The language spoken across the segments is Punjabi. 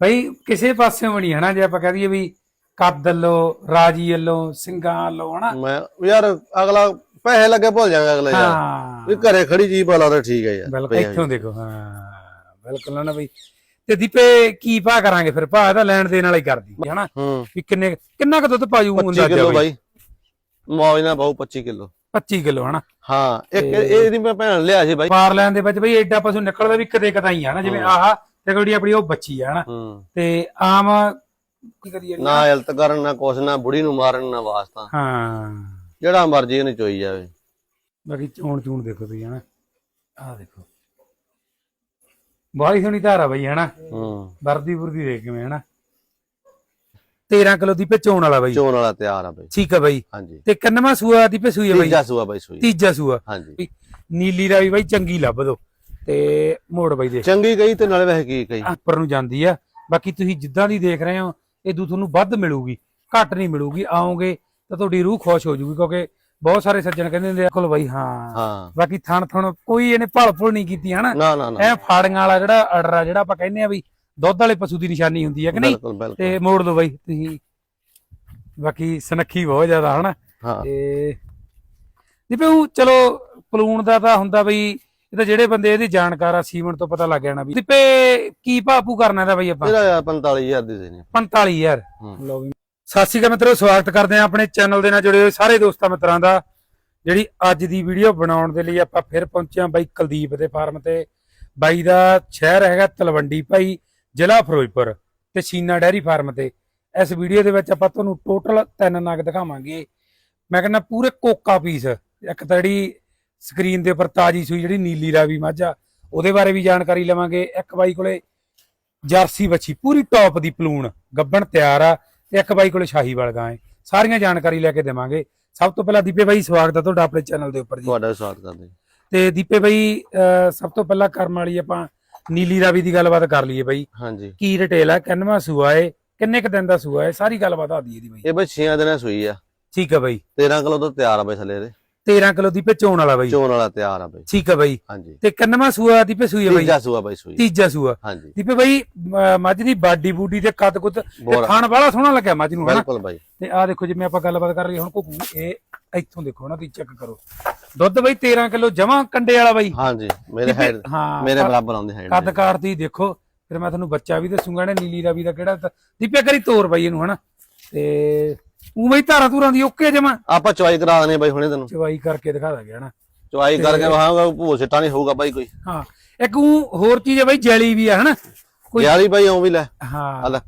ਬਈ ਕਿਸੇ ਪਾਸਿਓਂ ਵੀ ਨਹੀਂ ਹਨਾ ਜੇ ਆਪਾਂ ਕਹਿ ਦਈਏ ਵੀ ਕੱਦ ਵੱਲੋਂ ਰਾਜੀ ਵੱਲੋਂ ਸਿੰਘਾਂ ਵੱਲੋਂ ਹਨਾ। ਮੈਂ ਯਾਰ ਅਗਲਾ ਪੈਸੇ ਲੱਗੇ ਭੁੱਲ ਜਾਵਾਂਗੇ ਅਗਲੇ ਯਾਰ। ਵੀ ਘਰੇ ਖੜੀ ਜੀ ਬਲਾ ਤਾਂ ਠੀਕ ਹੈ ਯਾਰ। ਬਿਲਕੁਲ ਇੱਥੋਂ ਦੇਖੋ ਹਾਂ ਬਿਲਕੁਲ ਨਾ ਬਈ। ਤੇ ਦੀਪੇ ਕੀ ਭਾ ਕਰਾਂਗੇ ਫਿਰ? ਭਾ ਇਹਦਾ ਲੈਣ ਦੇਣ ਵਾਲਾ ਹੀ ਕਰਦੀ ਹਨਾ। ਵੀ ਕਿੰਨੇ ਕਿੰਨਾ ਕੁ ਦੁੱਧ ਪਾਜੂ 25 ਅੰਦਾਜ਼ਾ ਕਿਲੋ ਬਈ? ਮੌਜ ਨਾਲ ਬਹੁ 25 ਕਿਲੋ। 25 ਕਿਲੋ ਹਨਾ। ਹਾਂ ਇੱਕ ਇਹਦੀ ਮੈਂ ਭੈਣ ਲਿਆ ਸੀ ਬਾਈ। ਪਾਰ ਲੈਣ ਦੇ ਵਿੱਚ ਬਈ ਐਡਾ ਪਸ਼ੂ ਨਿਕਲਦਾ ਵੀ ਕਦੇ ਕਦਾਈ ਆ ਨਾ ਜਿਵੇਂ ਆਹ ਤੇ ਜਿਹੜੀ ਆਪਣੀ ਉਹ ਬੱਚੀ ਆ ਹਨਾ? ਹੂੰ। ਤੇ ਆਮ ਕੀ ਕਰੀਏ ਨਾ ਇਲਤ ਕਰਨ ਨਾ ਕੁਛ ਨਾ ਬੁੜੀ ਨੂੰ ਮਾਰਨ ਨਾ ਵਾਸਤਾ ਹਾਂ। ਜਿਹੜਾ ਮਰਜ਼ੀ ਉਹਨੇ ਚੋਈ ਜਾਵੇ। ਬਾਕੀ ਚੋਣ ਚੂਣ ਦੇਖੋ ਤੁਸੀਂ ਹਨਾ? ਆਹ ਦੇਖੋ। ਬਾਹਲੀ ਸੋਹਣੀ ਧਾਰਾ ਬਈ ਹਨਾ? ਹੂੰ। ਵਰਦੀ ਵਰਦੀ ਦੇਖ ਕਿਵੇਂ ਹਨਾ? 13 ਕਿਲੋ ਦੀ ਚੋਣ ਵਾਲਾ ਬਈ। ਚੋਣ ਵਾਲਾ ਤਿਆਰ ਆ ਬਾਈ। ਠੀਕ ਆ ਬਈ। ਹਾਂਜੀ। ਤੇ ਕੰਨਵਾ ਸੂਆ ਦੀ ਸੂਈ ਆ ਬਈ? ਤੀਜਾ ਸੂਆ ਬਾਈ ਸੂਈ। ਤੀਜਾ ਸੂਆ। ਹਾਂਜੀ। ਨੀਲੀ ਦਾ ਵੀ ਬਈ ਚੰਗੀ ਲੱਭ ਦੋ। ਤੇ ਮੋੜ ਬਈ ਦੇ ਚੰਗੀ ਗਈ ਤੇ ਨਾਲੇ ਵੈਸੇ ਕੀ ਕਹੀ। ਉੱਪਰ ਨੂੰ ਜਾਂਦੀ ਆ। ਬਾਕੀ ਤੁਸੀਂ ਜਿੱਦਾਂ ਦੀ ਦੇਖ ਰਹੇ ਹੋ ਇਦੋਂ ਤੁਹਾਨੂੰ ਵੱਧ ਮਿਲੂਗੀ ਘੱਟ ਨਹੀਂ ਮਿਲੂਗੀ। ਆਓਗੇ ਤਾਂ ਤੁਹਾਡੀ ਰੂਹ ਖੁਸ਼ ਹੋ ਜੂਗੀ ਕਿਉਂਕਿ ਬਹੁਤ ਸਾਰੇ ਸੱਜਣ ਕਹਿੰਦੇ ਹੁੰਦੇ ਆ ਕੋਲ ਬਈ ਹਾਂ। ਹਾਂ। ਬਾਕੀ ਥਣ ਥਣ ਕੋਈ ਇਹਨੇ ਭਲ ਭੁਲ ਨਹੀਂ ਕੀਤੀ ਹਨਾ? ਨਾ ਨਾ ਨਾ। ਐ ਫਾੜੀਆਂ ਵਾਲਾ ਜਿਹੜਾ ਅਡਰ ਆ ਜਿਹੜਾ ਆਪਾਂ ਕਹਿੰਦੇ ਆ ਵੀ ਦੁੱਧ ਵਾਲੇ ਪਸ਼ੂ ਦੀ ਨਿਸ਼ਾਨੀ ਹੁੰਦੀ ਹੈ ਕਿ ਨਹੀਂ? ਬਿਲਕੁਲ ਤੇ ਮੋੜ ਲਓ ਬਾਈ ਤੁਸੀਂ। ਬਾਕੀ ਸਨੱਖੀ ਬਹੁਤ ਜ਼ਿਆਦਾ ਹਨਾ? ਹਾਂ। ਤੇ ਦੀਪੇ ਚਲੋ ਪਲੂਣ ਦਾ ਤਾਂ ਹੁੰਦਾ ਬਈ ਇਹ ਤਾਂ ਜਿਹੜੇ ਬੰਦੇ ਇਹਦੀ ਜਾਣਕਾਰ ਆ ਸੀਮਨ ਤੋਂ ਪਤਾ ਲੱਗ ਜਾਣਾ ਵੀ। ਦੀਪੇ ਕੀ ਭਾਪੂ ਕਰਨਾ ਦਾ ਬਈ ਆਪਾਂ? ਇਹਦਾ ਯਾਰ 45000 ਦੀ ਦੇਣੀ। 45000 ਹੂੰ। ਲਓ ਵੀ। ਸਤਿ ਸ਼੍ਰੀ ਅਕਾਲ ਮਿੱਤਰੋ ਸਵਾਗਤ ਕਰਦੇ ਆ ਆਪਣੇ ਚੈਨਲ ਦੇ ਨਾਲ ਜੁੜੇ ਹੋਏ ਸਾਰੇ ਦੋਸਤਾਂ ਮਿੱਤਰਾਂ ਦਾ ਜਿਹੜੀ ਅੱਜ ਦੀ ਵੀਡੀਓ ਬਣਾਉਣ ਦੇ ਲਈ ਆਪਾਂ ਫਿਰ ਪਹੁੰਚੇ ਆ ਬਾਈ ਕੁਲਦੀਪ ਦੇ ਫਾਰਮ ਤੇ। ਬਾਈ ਦਾ ਸ਼ਹਿਰ ਹੈਗਾ ਤਲਵੰਡੀ ਭਾਈ ਜ਼ਿਲ੍ਹਾ ਫਿਰੋਜ਼ਪੁਰ ਤੇ ਸੀਨਾ ਡੈਰੀ ਫਾਰਮ ਤੇ। ਇਸ ਵੀਡੀਓ ਦੇ ਵਿੱਚ ਆਪਾਂ ਤੁਹਾਨੂੰ ਟੋਟਲ ਤਿੰਨ ਨਗ ਦਿਖਾਵਾਂਗੇ। ਮੈਂ ਕਹਿੰਦਾ ਪੂਰੇ ਕੋਕਾ ਪੀਸ ਇੱਕ ਤਾਂ ਜਿਹੜੀ ਸਕਰੀਨ ਦੇ ਉੱਪਰ ਤਾਜੀ ਸੂਈ ਜਿਹੜੀ ਨੀਲੀ ਰਾਵੀ ਮੱਝ ਆ ਉਹਦੇ ਬਾਰੇ ਵੀ ਜਾਣਕਾਰੀ ਲਵਾਂਗੇ। ਇੱਕ ਬਾਈ ਕੋਲੇ ਜਰਸੀ ਬੱਚੀ ਪੂਰੀ ਟੌਪ ਦੀ ਪਲੂਣ ਗੱਬਣ ਤਿਆਰ ਆ ਤੇ ਇੱਕ ਬਾਈ ਕੋਲੇ ਸ਼ਾਹੀਵਾਲ ਗਾਂ ਹੈ ਸਾਰੀਆਂ ਜਾਣਕਾਰੀ ਲੈ ਕੇ ਦੇਵਾਂਗੇ। ਸਭ ਤੋਂ ਪਹਿਲਾਂ ਦੀਪੇ ਬਾਈ ਸਵਾਗਤ ਹੈ ਤੁਹਾਡਾ ਆਪਣੇ ਚੈਨਲ ਦੇ ਉੱਪਰ ਜੀ। ਤੁਹਾਡਾ ਸਵਾਗਤ ਕਰਦੇ ਹਾਂ। ਤੇ ਦੀਪੇ ਬਾਈ ਸਭ ਤੋਂ ਪਹਿਲਾਂ ਕਰਮ ਵਾਲੀ ਆਪਾਂ ਨੀਲੀ ਰਾਵੀ ਦੀ ਗੱਲਬਾਤ ਕਰ ਲਈਏ ਬਾਈ। ਹਾਂਜੀ। ਕੀ ਰਿਟੇਲ ਹੈ ਕਿੰਨਵਾਂ ਸੂਆ ਹੈ ਕਿੰਨੇ ਕ ਦਿਨ ਦਾ ਸੂਆ ਹੈ ਸਾਰੀ ਗੱਲਬਾਤ ਆ ਦੀ ਇਹਦੀ ਬਾਈ। ਇਹ ਬਾਈ 6 ਦਿਨਾਂ ਸੂਈ ਆ। ਠੀਕ ਹੈ ਬਾਈ। 13 ਕਿਲੋ ਤੋਂ ਤਿਆਰ ਆ ਬਾਈ ਥੱਲੇ ਦੇ 13 ਕਿਲੋ ਦੀਪੇ ਚੋਣ ਵਾਲਾ ਬਾਈ। ਚੋਣ ਵਾਲਾ ਤਿਆਰ ਆ ਬਾਈ। ਠੀਕ ਹੈ ਬਾਈ। ਹਾਂਜੀ। ਤੇ ਕਿੰਨਵਾਂ ਸੂਆ ਦੀਪੇ ਸੂਈ ਬਾਈ। ਤੀਜਾ ਸੂਆ ਬਾਈ ਸੂਈ ਤੀਜਾ ਸੂਆ। ਹਾਂਜੀ। ਦੀਪੇ ਬਾਈ ਮੱਝ ਦੀ ਬਾਡੀ ਬੂਡੀ ਤੇ ਕੱਦ ਕੁੱਦ ਤੇ। ਖਾਣ ਵਾਲਾ ਸੋਹਣਾ ਲੱਗਿਆ ਮੱਝ ਨੂੰ ਬਿਲਕੁਲ ਬਾਈ। ਤੇ ਆ ਦੇਖੋ ਜਿਵੇਂ ਆਪਾਂ ਗੱਲਬਾਤ ਕਰ ਰਹੇ ਹੁਣ ਕੋ ਇਹ ਇੱਥੋਂ ਦੇਖੋ ਨਾ ਤੁਸੀਂ ਚੈੱਕ ਕਰੋ। ਦੁੱਧ ਬਈ 13 ਕਿਲੋ ਜਮਾ ਕੰਡੇ ਵਾਲਾ ਬਈ। ਹਾਂਜੀ ਮੇਰੇ ਹੈਡ ਹਾਂ? ਮੇਰੇ ਬਰਾਬਰ ਆਉਂਦੇ ਹੈਡ ਕੱਦ ਦੀ। ਦੇਖੋ ਫਿਰ ਮੈਂ ਤੁਹਾਨੂੰ ਬੱਚਾ ਵੀ ਦੱਸੂਗਾ ਨੇ ਨੀਲੀ ਰਾਵੀ ਦਾ ਕਿਹੜਾ ਦੀਪਿਆ ਕਰੀ ਤੋਰ ਬਾਈ ਇਹਨੂੰ ਹਨਾ? ਤੇ ਉਹ ਬਈ ਧਾਰਾਂ ਧੂਰਾਂ ਦੀ ਓਕੇ ਜਮਾ ਆਪਾਂ ਚੁਆਈ ਕਰਾ ਦਨੇ ਬਾਈ ਹੁਣੇ ਤੈਨੂੰ। ਚਵਾਈ ਕਰਕੇ ਦਿਖਾ ਦਾਂਗੇ ਹਨਾ। ਚੁਆਈ ਕਰਕੇ ਵਹਾਂਗਾ ਭੂਲ ਸਿੱਟਾ ਨਹੀਂ ਹੋਊਗਾ ਬਾਈ ਕੋਈ। ਹਾਂ ਇੱਕ ਉਹ ਹੋਰ ਚੀਜ਼ ਹੈ ਬਈ ਜੈਲੀ ਵੀ ਆ ਹਨਾ। ਕੋਈ ਯਾਰੀ ਬਾਈ ਆਉਂ ਵੀ ਲੈ। ਆ ਹਾਂ ਲੈ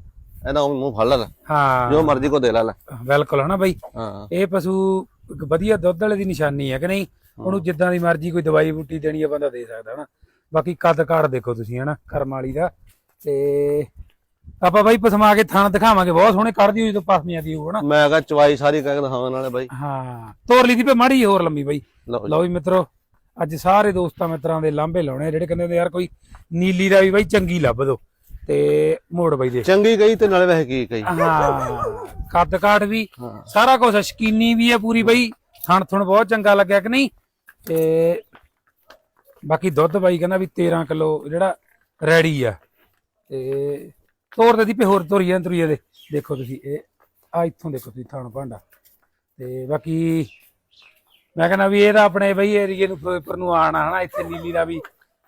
ਇਹਦਾ ਮੂੰਹ ਫੜ ਲੈ ਹਾਂ। ਜੋ ਮਰਜ਼ੀ ਕੋ ਦੇ ਲੈ ਲੈ। ਬਿਲਕੁਲ ਹਨਾ ਬਈ। ਹਾਂ। ਇਹ ਪਸ਼ੂ ਇੱਕ ਵਧੀਆ ਦੁੱਧ ਵਾਲੇ ਦੀ ਨਿਸ਼ਾਨੀ ਹੈ ਕਿ ਨਹੀਂ? ਉਹਨੂੰ ਜਿੱਦਾਂ ਦੀ ਮਰਜ਼ੀ ਕੋਈ ਦਵਾਈ ਬੂਟੀ ਦੇਣੀ ਹੈ ਬੰਦਾ ਦੇ ਸਕਦਾ ਹਨਾ। ਬਾਕੀ ਕੱਦ ਕਾੜ ਦੇਖੋ ਤੁਸੀਂ ਹਨਾ ਕਰਮ ਵਾਲੀ ਦਾ। ਤੇ ਆਪਾਂ ਬਾਈ ਪਸਮਾ ਕੇ ਥਣ ਦਿਖਾਵਾਂਗੇ ਬਹੁਤ ਸੋਹਣੇ ਕੱਢਦੀ ਹੋਈ ਤੋਂ ਪਸਮੀਆਂ ਦੀ ਹਨਾ? ਮੈਂ ਕਹਾ ਚੁਆਈ ਸਾਰੀ ਕਹਿ ਕੇ ਦਿਖਾਵਾਂ ਨਾਲੇ ਬਾਈ। ਹਾਂ ਤੋਰ ਲਈ ਦੀ ਪੇ ਮਾੜੀ ਹੋਰ ਲੰਮੀ ਬਾਈ। ਲਓ ਜੀ। ਲਓ ਵੀ ਮਿੱਤਰੋ ਅੱਜ ਸਾਰੇ ਦੋਸਤਾਂ ਮਿੱਤਰਾਂ ਦੇ ਲਾਂਭੇ ਲਾਉਣੇ ਆ ਜਿਹੜੇ ਕਹਿੰਦੇ ਨੇ ਯਾਰ ਕੋਈ ਨੀਲੀ ਦਾ ਵੀ ਬਾਈ ਚੰਗੀ ਲੱਭ ਦੋ ਤੇ ਮੋੜ ਬਾਈ ਦੇ। ਚੰਗੀ ਗਈ ਤੇ ਨਾਲੇ ਵੈਸੇ ਕੀ ਕਹੀ। ਹਾਂ ਕੱਦ ਕਾਠ ਵੀ ਹਾਂ। ਸਾਰਾ ਕੁਝ ਸ਼ਕੀਨੀ ਵੀ ਹੈ ਪੂਰੀ ਬਈ। ਥਣ ਥਣ ਬਹੁਤ ਚੰਗਾ ਲੱਗਿਆ ਕਿ ਨਹੀਂ? ਤੇ ਬਾਕੀ ਦੁੱਧ ਬਾਈ ਕਹਿੰਦਾ ਵੀ 13 ਕਿਲੋ ਜਿਹੜਾ ਰੈਡੀ ਆ। ਤੇ ਤੋਰ ਦੇ ਦੀ ਪੇ ਹੋਰ ਤੋਰੀ ਜਾਂ ਤੁਰੀਏ ਦੇ। ਦੇਖੋ ਤੁਸੀਂ ਇਹ ਆ ਇੱਥੋਂ ਦੇਖੋ ਤੁਸੀਂ ਥਣ ਭਾਂਡਾ। ਤੇ ਬਾਕੀ ਮੈਂ ਕਹਿੰਦਾ ਵੀ ਇਹਦਾ ਆਪਣੇ ਬਈ ਏਰੀਏ ਨੂੰ ਫਿਰੋਜ਼ਪੁਰ ਨੂੰ ਆਣਾ ਹਨਾ ਇੱਥੇ ਨੀਲੀ ਦਾ ਵੀ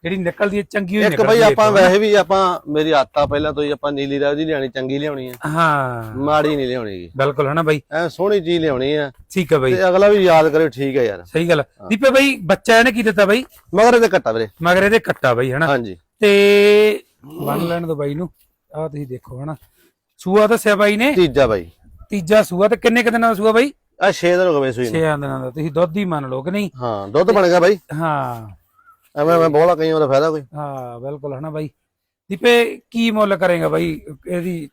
ਜਿਹੜੀ ਨਿਕਲਦੀ ਹੈ ਚੰਗੀ ਹੋਈ ਇੱਕ ਬਾਈ ਹੈ ਆਪਾਂ। ਵੈਸੇ ਵੀ ਆਪਾਂ ਮੇਰੀ ਆਦਤ ਪਹਿਲਾਂ ਤੋਂ ਹੀ ਆਪਾਂ ਨੀਲੀ ਦੀ ਲਿਆਣੀ ਚੰਗੀ ਲਿਆਉਣੀ ਆ ਹਾਂ। ਮਾੜੀ ਨਹੀਂ ਲਿਆਉਣੀ ਗੀ। ਬਿਲਕੁਲ ਹਨਾ ਬਾਈ। ਐ ਸੋਹਣੀ ਚੀਜ਼ ਲਿਆਉਣੀ ਆ ਠੀਕ ਹੈ ਬਾਈ। ਤੇ ਅਗਲਾ ਵੀ ਯਾਦ ਕਰੇ ਠੀਕ ਹੈ ਯਾਰ। ਸਹੀ ਗੱਲ। ਦੀਪੇ ਬਾਈ ਬੱਚਾ ਇਹਨੇ ਕੀ ਦਿੱਤਾ ਬਾਈ? ਮਗਰ ਇਹਦੇ ਘੱਟਾ ਵੀਰੇ। ਮਗਰ ਇਹਦੇ ਕੱਟਾ ਬਾਈ ਹਨਾ। ਹਾਂਜੀ। ਤੇ ਬੰਨ ਲੈਣ ਦੋ ਬਾਈ ਨੂੰ। ਆਹ ਤੁਸੀਂ ਦੇਖੋ ਹਨਾ। ਸੂਆ ਦੱਸਿਆ ਬਾਈ ਨੇ। ਤੀਜਾ ਬਾਈ। ਤੀਜਾ ਸੂਆ ਤੇ ਕਿੰਨੇ ਕੁ ਦਿਨਾਂ ਦਾ ਸੂਆ ਬਾਈ? ਆ 6 ਦਿਨ ਹੋ ਗਏ ਸੂਈ ਨੂੰ। 6 ਦਿਨਾਂ ਦਾ। ਤੁਸੀਂ ਦੁੱਧ ਹੀ ਮੰਨ ਲਓ ਕਿ ਨਹੀਂ? ਹਾਂ ਦੁੱਧ ਬਣ ਗਿਆ ਬਾਈ। ਹਾਂ। ਐਵੇਂ ਮੈਂ ਬੋਲਾ ਕਈ ਉਹਦਾ ਫਾਇਦਾ ਕੋਈ। ਹਾਂ ਬਿਲਕੁਲ ਹਨਾ ਬਾਈ। ਦੀਪੇ ਕੀ ਮੁੱਲ ਕਰੇਗਾ ਬਾਈ ਇਹਦੀ?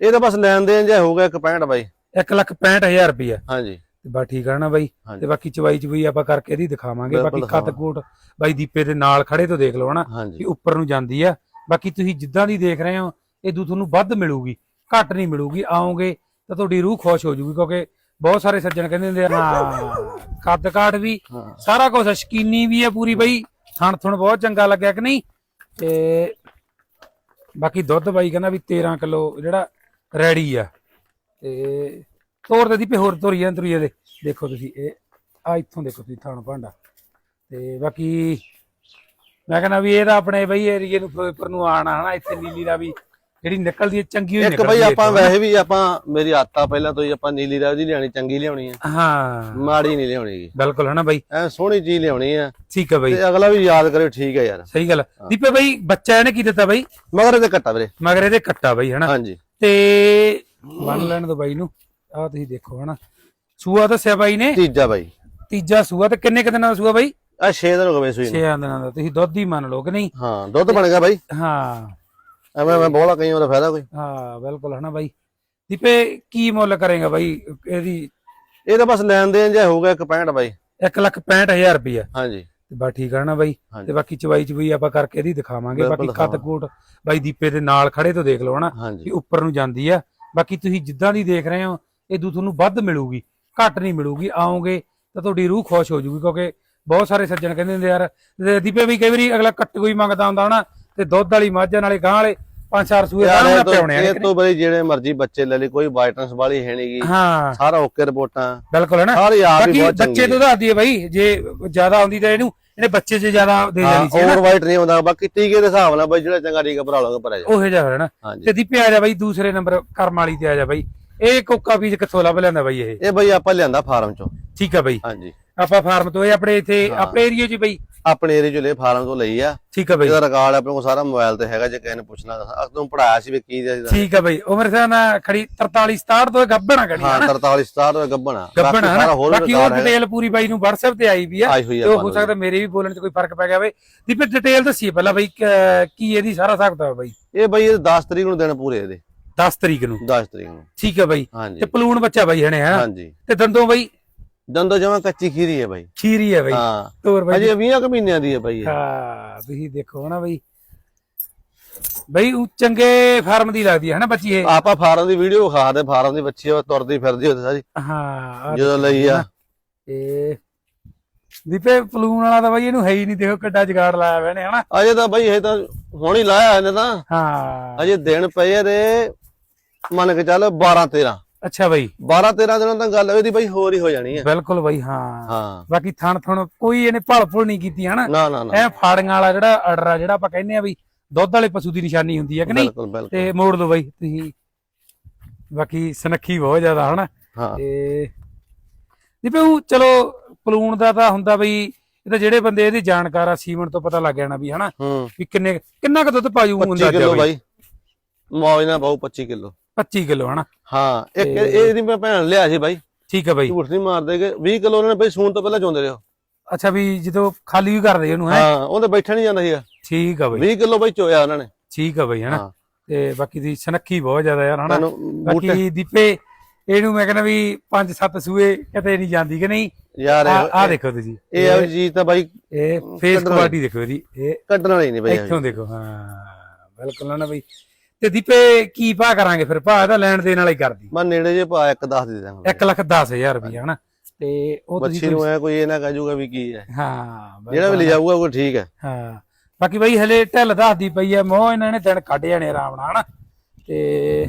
ਇਹ ਤਾਂ ਬਸ ਲੈਣ ਦੇਣ ਜਿਹਾ ਹੋਊਗਾ 165 ਬਾਈ। 165000 ਰੁਪਇਆ ਹਾਂਜੀ। ਤੇ ਬਾ ਠੀਕ ਆ ਨਾ ਬਾਈ। ਤੇ ਬਾਕੀ ਚਵਾਈ ਚਵਾਈ ਆਪਾਂ ਕਰਕੇ ਇਹਦੀ ਦਿਖਾਵਾਂਗੇ। ਬਾਕੀ ਕੱਦ ਕੋਟ ਬਾਈ ਦੀਪੇ ਦੇ ਨਾਲ ਖੜੇ ਤੋਂ ਦੇਖ ਲਓ ਹਨਾ। ਹਾਂਜੀ। ਉੱਪਰ ਨੂੰ ਜਾਂਦੀ ਆ। ਬਾਕੀ ਤੁਸੀਂ ਜਿੱਦਾਂ ਦੀ ਦੇਖ ਰਹੇ ਹੋ ਇਦੋਂ ਤੁਹਾਨੂੰ ਵੱਧ ਮਿਲੂਗੀ ਘੱਟ ਨਹੀਂ ਮਿਲੂਗੀ ਆਓਗੇ ਤਾਂ ਤੁਹਾਡੀ ਰੂਹ ਖੁਸ਼ ਹੋ ਜੂਗੀ ਕਿਉਂਕਿ ਬਹੁਤ ਸਾਰੇ ਸੱਜਣ ਕਹਿੰਦੇ ਹੁੰਦੇ ਆ ਹਾਂ ਕੱਦ ਕਾਠ ਵੀ ਸਾਰਾ ਕੁਝ ਸ਼ਕੀਨੀ ਵੀ ਹੈ ਪੂਰੀ ਬਈ ਥਣ ਥਣ ਬਹੁਤ ਚੰਗਾ ਲੱਗਿਆ ਕਿ ਨਹੀਂ? ਤੇ ਬਾਕੀ ਦੁੱਧ ਬਾਈ ਕਹਿੰਦਾ ਵੀ 13 ਕਿਲੋ ਜਿਹੜਾ ਰੈਡੀ ਆ। ਤੇ ਤੋਰ ਦੇ ਦੀਪੇ ਹੋਰ ਤੋਰੀਆਂ ਤੁਰੀਏ ਦੇ ਦੇਖੋ ਤੁਸੀਂ ਇਹ ਆ ਇੱਥੋਂ ਦੇਖੋ ਤੁਸੀਂ ਥਾਣ ਭਾਂਡਾ। ਤੇ ਬਾਕੀ ਮੈਂ ਕਹਿੰਦਾ ਵੀ ਇਹਦਾ ਆਪਣੇ ਬਈ ਏਰੀਏ ਨੂੰ ਫਿਰੋਜ਼ਪੁਰ ਨੂੰ ਆਣਾ ਹਨਾ ਇੱਥੇ ਨੀਲੀ ਦਾ ਵੀ ਜਿਹੜੀ ਨਿਕਲਦੀ ਹੈ ਚੰਗੀ ਹੋਈ ਇੱਕ ਬਈ ਆਪਾਂ। ਵੈਸੇ ਵੀ ਆਪਾਂ ਮੇਰੀ ਆਦਤ ਆ ਪਹਿਲਾਂ ਤੋਂ ਹੀ ਆਪਾਂ ਨੀਲੀ ਰਾਵ ਦੀ ਲਿਆਣੀ ਚੰਗੀ ਲਿਆਉਣੀ ਆ। ਹਾਂ। ਮਾੜੀ ਨਹੀਂ ਲਿਆਉਣੀ ਗੀ। ਬਿਲਕੁਲ ਹਨਾ ਬਾਈ? ਐ ਸੋਹਣੀ ਚੀਜ਼ ਲਿਆਉਣੀ ਆ। ਠੀਕ ਹੈ ਬਾਈ। ਤੇ ਅਗਲਾ ਵੀ ਯਾਦ ਕਰੇ ਠੀਕ ਹੈ ਯਾਰ। ਸਹੀ ਗੱਲ ਆ। ਦੀਪੇ ਬਾਈ ਬੱਚਾ ਇਹਨੇ ਕੀ ਦਿੱਤਾ ਬਾਈ? ਮਗਰ ਇਹਦੇ ਕੱਟਾ ਵੀਰੇ। ਮਗਰ ਇਹਦੇ ਕੱਟਾ ਬਾਈ ਹਨਾ? ਹਾਂਜੀ। ਤੇ ਬੰਨ ਲੈਣ ਦੋ ਬਾਈ ਨੂੰ ਆਹ ਤੁਸੀਂ ਦੇਖੋ ਹਨਾ? ਸੂਆ ਦੱਸਿਆ ਬਾਈ ਨੇ? ਤੀਜਾ ਬਾਈ। ਤੀਜਾ ਸੂਆ ਤੇ ਕਿੰਨੇ ਕੁ ਦਿਨਾਂ ਦਾ ਸੂਆ ਬਾਈ? ਆ 6 ਦਿਨ ਹੋ ਗਏ ਸੂਈ ਨੂੰ। 6 ਦਿਨਾਂ ਦਾ ਤੁਸੀਂ ਦੁੱਧ ਹੀ ਮੰਨ ਲਓ ਕਿ ਨਹੀਂ? ਹਾਂ ਦੁੱਧ ਬਣ ਗਿਆ ਬਾਈ। ਹਾਂ। ਐਵੇਂ ਮੈਂ ਬੋਲਾ ਕਈ ਉਹਦਾ ਫਾਇਦਾ ਕੋਈ। ਹਾਂ ਬਿਲਕੁਲ ਹਨਾ ਬਾਈ। ਦੀਪੇ ਕੀ ਮੁੱਲ ਕਰੇਗਾ ਬਾਈ ਇਹਦੀ? ਇਹ ਤਾਂ ਬਸ ਲੈਣ ਦੇਣ ਜੇ ਹੋਊਗਾ 165 ਬਾਈ। 1 ਲੱਖ 65000 ਰੁਪਇਆ ਹਾਂਜੀ। ਤੇ ਬਾ ਠੀਕ ਆ ਨਾ ਬਾਈ। ਤੇ ਬਾਕੀ ਚਵਾਈ ਚਵਈ ਆਪਾਂ ਕਰਕੇ ਇਹਦੀ ਦਿਖਾਵਾਂਗੇ। ਬਾਕੀ ਕੱਦ ਕੋਟ ਬਾਈ ਦੀਪੇ ਦੇ ਨਾਲ ਖੜੇ ਤੋਂ ਦੇਖ ਲਓ ਹਨਾ ਵੀ ਉੱਪਰ ਨੂੰ ਜਾਂਦੀ ਆ। ਬਾਕੀ ਤੁਸੀਂ ਜਿੱਦਾਂ ਦੀ ਦੇਖ ਰਹੇ ਹੋ ਇਦੋਂ ਤੁਹਾਨੂੰ ਵੱਧ ਮਿਲੂਗੀ ਘੱਟ ਨਹੀਂ ਮਿਲੂਗੀ। ਆਓਗੇ ਤਾਂ ਤੁਹਾਡੀ ਰੂਹ ਖੁਸ਼ ਹੋ ਜੂਗੀ ਕਿਉਂਕਿ ਬਹੁਤ ਸਾਰੇ ਸੱਜਣ ਕਹਿੰਦੇ ਹੁੰਦੇ ਯਾਰ ਦੀਪੇ ਵੀ ਕਈ ਵਾਰੀ ਅਗਲਾ ਕੱਟ ਕੋਈ ਮੰਗਦਾ ਹੁੰਦਾ ਹਨਾ ਤੇ ਦੁੱਧ ਵਾਲੀ ਮੱਝ ਨਾਲੇ ਗਾਂ ਵਾਲੇ ਪੰਜ ਚਾਰ ਸੂਏ ਨਾਲ ਤੋਂ ਪਿਆਉਣੇ ਆ ਇਹ ਤੋਂ ਬਈ ਜਿਹੜੇ ਮਰਜ਼ੀ ਬੱਚੇ ਲੈ ਲਈ ਕੋਈ ਵਾਈਟਨੈਸ ਵਾਲੀ ਹੈ ਨਹੀਂਗੀ ਹਾਂ। ਸਾਰਾ ਓਕੇ ਰਿਪੋਰਟਾਂ। ਬਿਲਕੁਲ ਹੈ ਨਾ? ਸਾਰੀ ਆਪ ਹੀ ਬਹੁਤ ਬੱਚੇ ਤੋਂ ਦੱਸਦੀ ਹੈ ਬਾਈ ਜੇ ਜ਼ਿਆਦਾ ਆਉਂਦੀ ਤਾਂ ਇਹਨੂੰ ਇਹਨੇ ਬੱਚੇ 'ਚ ਜ਼ਿਆਦਾ ਦੇ ਦੇਣੀ ਸੀ ਓਵਰ ਵਾਈਟ ਨਹੀਂ ਹੁੰਦਾ ਬਾਕੀ ਟੀਕੇ ਦੇ ਹਿਸਾਬ ਨਾਲ ਬਈ ਜਿਹੜਾ ਚੰਗਾ ਟੀਕਾ ਭਰਾ ਲਓਗੇ ਭਰਾ ਜਾ ਉਹੇ ਜਾ ਹੈ ਨਾ? ਤੇ ਦੀਪੇ ਆ ਜਾ ਬਾਈ ਦੂਸਰੇ ਨੰਬਰ ਕਰਮ ਵਾਲੀ ਤੇ ਆ ਜਾ ਬਾਈ। ਇਹ ਕੋਕਾ ਬੀਜ ਕਿੱਥੋਂ ਲੱਭ ਲੈਂਦਾ ਬਾਈ ਇਹ? ਇਹ ਬਈ ਆਪਾਂ ਲਿਆਂਦਾ ਫਾਰਮ ਚੋਂ। ਠੀਕ ਆ ਬਾਈ। ਹਾਂਜੀ। ਆਪਾਂ ਫਾਰਮ ਤੋਂ ਇਹ ਆਪਣੇ ਇੱਥੇ। ਆਪਣੇ ਏਰੀਆ 'ਚ ਬਾਈ। ਆਪਣੇ ਏਰੀਏ ਚੋਂ ਲੈ ਫਾਰਮ ਤੋਂ ਲਈ ਆ। ਠੀਕ ਆ ਬਾਈ। ਇਹਦਾ ਰਿਕਾਰਡ ਆਪਣੇ ਕੋਲ ਸਾਰਾ ਮੋਬਾਈਲ ਤੇ ਹੈਗਾ ਜੇ ਕਿਸੇ ਨੇ ਪੁੱਛਣਾ ਤਾਂ ਤੁਹਾਨੂੰ ਪੜਾਇਆ ਸੀ ਵੀ ਕੀ ਦਾ ਠੀਕ ਆ ਬਾਈ। ਉਹ ਮੇਰੇ ਸਾਹ ਨਾਲ ਖੜੀ 43 67 ਤੋਂ ਗੱਬਣਾ ਖੜੀ ਹਾਂ ਹਨਾ? 43 ਸਟਾਰ ਦਾ ਗੱਬਣਾ ਗੱਬਣਾ ਸਾਰਾ ਹੋਰ ਬਾਕੀ ਉਹ ਹੈ ਡਿਟੇਲ ਪੂਰੀ ਬਾਈ ਨੂੰ WhatsApp ਤੇ ਆਈ ਵੀ ਆ। ਤੇ ਹੋ ਸਕਦਾ ਮੇਰੇ ਵੀ ਬੋਲਣ 'ਚ ਕੋਈ ਫ਼ਰਕ ਪੈ ਗਿਆ ਹੋਵੇ ਦੀਪੇ ਡਿਟੇਲ ਦੱਸੀਏ ਪਹਿਲਾਂ ਬਾਈ ਕ- ਇਹਦੀ ਸਾਰਾ ਸਕਦਾ ਬਾਈ? ਇਹ ਬਈ ਇਹ 10 ਤਰੀਕ ਨੂੰ ਦਿਨ ਪੂਰੇ ਇਹਦੇ। 10 ਤਰੀਕ ਨੂੰ। 10 ਤਰੀਕ ਨੂੰ। ਠੀਕ ਆ ਬਾਈ। ਤੇ ਪਲੂਣ ਬੱਚਾ ਬਾਈ ਹਣੇ ਹੈ ਹਾਂਜੀ। ਤੇ ਦੰਦੋਂ ਬਾਈ ਦੰਦੋ ਜਮਾ ਕੱਚੀ ਖੀਰੀ ਹੈ ਬਾਈ। ਖੀਰੀ ਹੈ ਬਾਈ। ਹਾਂ। ਤੋਰ ਬਾਈ ਅਜੇ 20 ਕੁ ਮਹੀਨਿਆਂ ਦੀ ਹੈ ਬਾਈ। ਹਾਂ ਤੁਸੀਂ ਦੇਖੋ ਨਾ ਬਾਈ। ਬਾਈ ਉਹ ਚੰਗੇ ਫਾਰਮ ਦੀ ਲੱਗਦੀ ਹੈ ਨਾ ਬੱਚੀ ਇਹ? ਆਪਾਂ ਫਾਰਮ ਦੀ ਵੀਡੀਓ ਵਿਖਾ ਦੇ ਫਾਰਮ ਦੀ ਬੱਚੀ ਉਹ ਤੁਰਦੀ ਫਿਰਦੀ ਹੁੰਦੀ ਸਾਰੀ। ਹਾਂ ਜਦੋਂ ਲਈ ਆ। ਇਹ ਦੀਪੇ ਪਲੂਣ ਵਾਲਾ ਤਾਂ ਬਾਈ ਇਹਨੂੰ ਹੈ ਹੀ ਨਹੀਂ ਦੇਖੋ ਕਿੱਡਾ ਜਗਾੜ ਲਾਇਆ ਨੇ ਹਨਾ। ਅਜੇ ਤਾਂ ਬਾਈ ਇਹ ਤਾਂ ਹੁਣ ਹੀ ਲਾਇਆ ਇਹਨੇ ਤਾਂ। ਹਾਂ। ਅਜੇ ਦਿਨ ਪਏ ਤੇ ਮੰਨ ਕੇ ਚੱਲ 12 13 ਅੱਛਾ ਬਾਈ। 12 13 ਦਿਨਾਂ ਤਾਂ ਗੱਲ ਇਹਦੀ ਬਾਈ ਹੋਰ ਹੀ ਹੋ ਜਾਣੀ ਹੈ ਬਿਲਕੁਲ ਬਾਈ ਹਾਂ। ਹਾਂ। ਬਾਕੀ ਥਣ ਥਣ ਕੋਈ ਇਹਨੇ ਭਲ ਭੁਲ ਨਹੀਂ ਕੀਤੀ ਹਨਾ? ਨਾ ਨਾ ਨਾ। ਐ ਫਾੜੀਆਂ ਵਾਲਾ ਜਿਹੜਾ ਆ ਜਿਹੜਾ ਆਪਾਂ ਕਹਿੰਦੇ ਆ ਵੀ ਦੁੱਧ ਵਾਲੇ ਪਸ਼ੂ ਦੀ ਨਿਸ਼ਾਨੀ ਹੁੰਦੀ ਹੈ ਕਿ ਨਹੀਂ? ਤੇ ਮੋੜ ਲਓ ਬਾਈ ਤੁਸੀਂ। ਬਾਕੀ ਸਨੱਖੀ ਬਹੁਤ ਜ਼ਿਆਦਾ ਹਨਾ? ਤੇ ਦੀਪੇ ਚਲੋ ਪਲੂਣ ਦਾ ਤਾਂ ਹੁੰਦਾ ਬਈ ਇਹ ਤਾਂ ਜਿਹੜੇ ਬੰਦੇ ਇਹਦੀ ਜਾਣਕਾਰ ਆ ਸੀਮਨ ਤੋਂ ਪਤਾ ਲੱਗ ਜਾਣਾ ਵੀ ਹਨਾ? ਵੀ ਕਿੰਨੇ ਕਿੰਨਾ ਕੁ ਦੁੱਧ ਪਾਜੂ 25 ਅੰਦਾਜ਼ਾ ਕਿਲੋ ਬਈ? ਬਾਈ। ਮੌਜ ਪਾਉ 25 ਕਿਲੋ। 25 ਕਿਲੋ ਹਨਾ? ਹਾਂ ਇੱਕ ਇਹ- ਇਹਦੀ ਮੈਂ ਭੈਣ ਲਿਆ ਸੀ ਬਾਈ। ਠੀਕ ਹੈ ਬਾਈ। ਝੂਠ ਨਹੀਂ ਮਾਰਦੇ ਕਿ 20 ਕਿਲੋ ਉਹਨਾਂ ਨੇ ਬਾਈ ਸੂਣ ਤੋਂ ਪਹਿਲਾਂ ਚੋਂਦੇ ਰਿਓ ਅੱਛਾ ਵੀ ਜਦੋਂ ਖਾਲੀ ਵੀ ਕਰਦੇ ਇਹਨੂੰ ਹੈ? ਹਾਂ ਉਹਦੇ ਬੈਠਾ ਨਹੀਂ ਜਾਂਦਾ ਸੀਗਾ। ਠੀਕ ਆ ਬਾਈ। 20 ਕਿਲੋ ਬਾਈ ਚੋਇਆ ਉਹਨਾਂ ਨੇ। ਠੀਕ ਆ ਬਾਈ ਹਨਾ? ਤੇ ਬਾਕੀ ਦੀ ਸਨੱਖੀ ਬਹੁਤ ਜ਼ਿਆਦਾ ਯਾਰ ਹਨਾ? ਬਾਕੀ ਦੀਪੇ ਇਹਨੂੰ ਮੈਂ ਕਹਿੰਦਾ ਵੀ 5-7 ਸੂਏ ਕਿਤੇ ਨਹੀਂ ਜਾਂਦੀ ਕਿ ਨਹੀਂ? ਯਾਰ ਆ ਦੇਖੋ ਤੁਸੀਂ ਇਹ ਆ ਚੀਜ਼ ਤਾਂ ਬਾਈ ਇਹ ਫੇਸ ਕੁਆਲਿਟੀ ਦੇਖੋ ਇਹਦੀ ਇਹ ਕੱਢਣ ਵਾਲੀ ਨਹੀਂ ਬਾਈ ਇੱਥੋਂ ਦੇਖੋ ਹਾਂ। ਬਿਲਕੁਲ ਨਾ ਬਈ। ਤੇ ਦੀਪੇ ਕੀ ਭਾਅ ਕਰਾਂਗੇ ਫਿਰ? ਭਾਅ ਇਹਦਾ ਲੈਣ ਦੇਣ ਵਾਲਾ ਹੀ ਕਰਦੀ। ਮੈਂ ਨੇੜੇ ਜੇ ਪਾ ਇੱਕ 10 ਦੇ ਦਾਂਗਾ 1 ਲੱਖ 10000 ਰੁਪਏ ਹਨਾ? ਤੇ ਉਹ ਬੱਚੀ ਤੁਸੀਂ ਨੂੰ ਐ ਕੋਈ ਇਹ ਨਾ ਕਹਜੂਗਾ ਵੀ ਕੀ ਹੈ। ਹਾਂ। ਜਿਹੜਾ ਵੀ ਲੈ ਜਾਊਗਾ ਉਹ ਠੀਕ ਹੈ। ਹਾਂ। ਬਾਕੀ ਬਈ ਹਲੇ ਢਿੱਲ ਦੱਸਦੀ ਪਈ ਐ ਮੋਹ ਇਹਨਾਂ ਨੇ ਦਿਨ ਕੱਢ ਜਾਣੇ ਆਰਾਮ ਨਾਲ ਹਨਾ? ਤੇ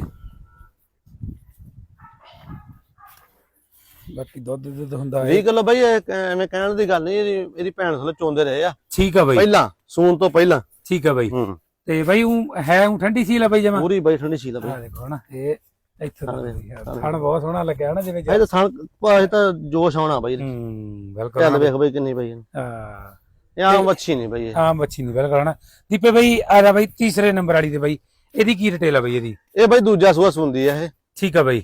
ਬਾਕੀ ਦੁੱਧ ਦੁੱਧ ਹੁੰਦਾ ਹੈ। 20 ਕਿਲੋ ਬਾਈ ਐਵੇਂ ਕਹਿਣ ਦੀ ਗੱਲ ਨਹੀਂ ਇਹਦੀ ਇਹਦੀ ਭੈਣ ਥਲੇ ਚੋਂਦੇ ਰਹੇ ਆ। ਠੀਕ ਆ ਬਈ। ਪਹਿਲਾਂ ਸੂਣ ਤੋਂ ਪਹਿਲਾਂ। ਠੀਕ ਆ ਬਈ। ਹੂੰ। ਤੇ ਬਈ ਉਹ ਹੈ ਉਹ ਠੰਡੀ ਸੀ ਲੈ ਬਈ ਜਮਾ? ਪੂਰੀ ਬਾਈ ਠੰਡੀ ਸੀ ਲਾ ਬਾਈ। ਆ ਦੇਖੋ ਹਨਾ ਇਹ ਇੱਥੇ ਦਾ ਹਾਂ, ਬਈ ਯਾਰ, ਥਣ ਬਹੁਤ ਸੋਹਣਾ ਲੱਗਿਆ ਹਨਾ ਜਿਵੇਂ ਇਹ ਤਾਂ ਸਣ ਭਾਜ ਤਾਂ ਜੋਸ਼ ਆਉਣਾ ਬਾਈ ਹੂੰ ਬਿਲਕੁਲ ਚੱਲ ਵੇਖ ਬਾਈ ਕਿੰਨੀ ਬਾਈ ਹਾਂ। ਇਹ ਆਮ ਮੱਛੀ ਨਹੀਂ ਬਾਈ ਇਹ। ਆਮ ਬੱਚੀ ਨਹੀਂ ਬਿਲਕੁਲ ਹਨਾ। ਦੀਪੇ ਬਈ ਆ ਜਾ ਬਈ ਤੀਸਰੇ ਨੰਬਰ ਵਾਲੀ ਤੇ ਬਈ ਇਹਦੀ ਕੀ ਡਿਟੇਲ ਆ ਬਈ ਇਹਦੀ? ਇਹ ਬਾਈ ਦੂਜਾ ਸੂਆ ਸੁੰਦੀ ਆ ਇਹ। ਠੀਕ ਆ ਬਈ।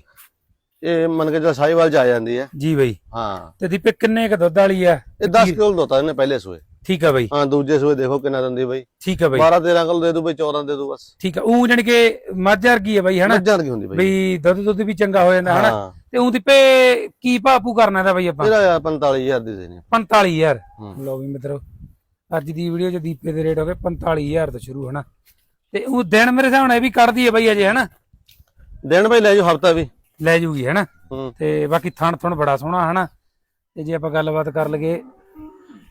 ਇਹ ਮੰਨ ਕੇ ਸਾਈਵਾਲ ਜਾਂਦੀ ਹੈ ਜੀ ਬਈ। ਹਾਂ। ਤੇ ਦੀਪੇ ਕਿੰਨੇ ਕ ਦੁੱਧ ਵਾਲੀ ਆ? ਇਹ 10 ਕਿਲੋ ਦੋਤਾ ਇਹਨੇ ਪਹਿਲੇ ਸੂਏ। ਠੀਕ ਆ ਬਈ। ਹਾਂ ਦੂਜੇ ਸੂਏ ਦੇਖੋ ਕਿੰਨਾ ਦਿੰਦੀ ਬਾਈ। ਠੀਕ ਆ ਬਈ। 12 13 ਕਿਲੋ ਦੇ ਦੂ ਬਾਈ 14 ਦੇ ਦੂ ਬਸ। ਠੀਕ ਆ ਉਹ ਜਾਣੀ ਕਿ ਮੱਝ ਵਰਗੀ ਆ ਬਈ ਹਨਾ? ਮੱਝਾਂ ਦੀ ਹੁੰਦੀ ਬਾਈ। ਬਈ ਦੁੱਧ ਦੁੱਧ ਵੀ ਚੰਗਾ ਹੋ ਜਾਂਦਾ ਹਨਾ? ਹਾਂ। ਤੇ ਉਹ ਦੀਪੇ ਕੀ ਭਾਪੂ ਕਰਨਾ ਦਾ ਬਈ ਆਪਾਂ? ਇਹਦਾ ਯਾਰ 45000 ਦੀ ਦੇਣੀ 45000 ਹੂੰ। ਲਓ ਵੀ ਮਿੱਤਰੋ ਅੱਜ ਦੀ ਵੀਡੀਓ 'ਚ ਦੀਪੇ ਦੇ ਰੇਟ ਹੋ ਗਏ 45000 ਤੋਂ ਸ਼ੁਰੂ ਹਨਾ? ਤੇ ਉਹ ਦਿਨ ਮੇਰੇ ਹਿਸਾਬ ਨਾਲ ਇਹ ਵੀ ਕੱਢਦੀ ਹੈ ਬਈ ਅਜੇ ਹਨਾ? ਦਿਨ ਬਾਈ ਲੈ ਜਾਓ ਹਫਤਾ ਵੀ। ਲੈ ਜੂਗੀ ਹਨਾ? ਹੂੰ। ਤੇ ਬਾਕੀ ਥਣ ਥਣ ਬੜਾ ਸੋਹਣਾ ਹਨਾ? ਤੇ ਜੇ ਆਪਾਂ ਗੱਲਬਾਤ ਕਰ ਲਗੇ